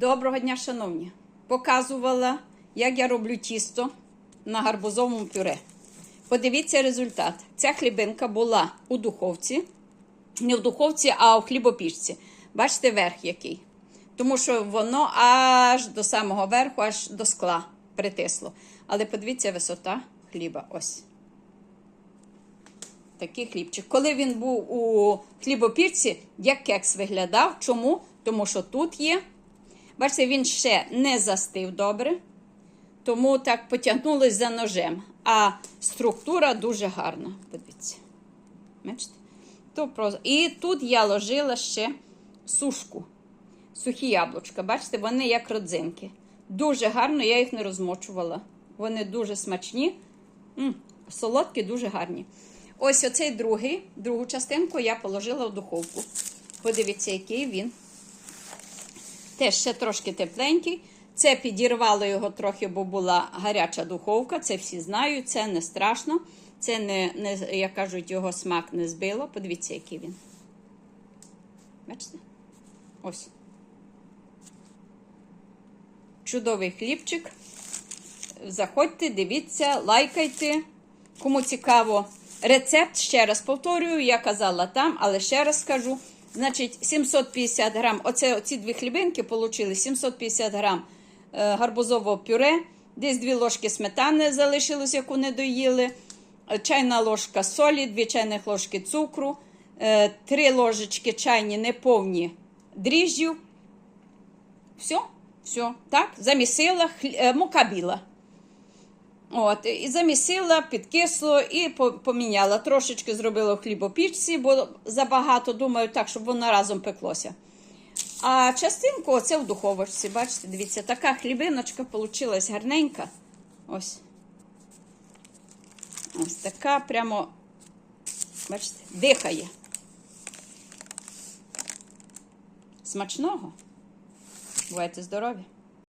Доброго дня, шановні! Показувала, як я роблю тісто на гарбузовому пюре. Подивіться результат. Ця хлібинка була у духовці, не в духовці, а у хлібопічці. Бачите, верх який. Тому що воно аж до самого верху, аж до скла притисло. Але подивіться, висота хліба. Ось. Такий хлібчик. Коли він був у хлібопічці, як кекс виглядав. Чому? Тому що тут є. Бачите, він ще не застив добре, тому так потягнулось за ножем. А структура дуже гарна. Подивіться. Бачите? І тут я ложила ще сушку, сухі яблучка. Бачите, вони як родзинки. Дуже гарно, я їх не розмочувала. Вони дуже смачні, М, солодкі, дуже гарні. Ось оцей другий, другу частинку я положила в духовку. Подивіться, який він. Теж ще трошки тепленький. Це підірвало його трохи, бо була гаряча духовка. Це всі знають, це не страшно. Це не, не як кажуть, його смак не збило. Подивіться, який він. Бачите? Ось. Чудовий хлібчик. Заходьте, дивіться, лайкайте. Кому цікаво. Рецепт, ще раз повторюю, я казала там, але ще раз скажу. Значить, 750 грам, оце, оці дві хлібинки отримали 750 грам е, гарбузового пюре, десь дві ложки сметани залишилось, яку не доїли, е, чайна ложка солі, дві чайних ложки цукру, е, три ложечки чайні неповні дріжджів. Все, все, так, замісила, мука біла. От, і замісила, підкисло і поміняла. Трошечки зробила в хлібопічці, бо забагато, думаю, так, щоб воно разом пеклося. А частинку оце в духовочці. Бачите, дивіться, така хлібиночка получилась гарненька. Ось. Ось така прямо, бачите, дихає. Смачного. Бувайте здорові!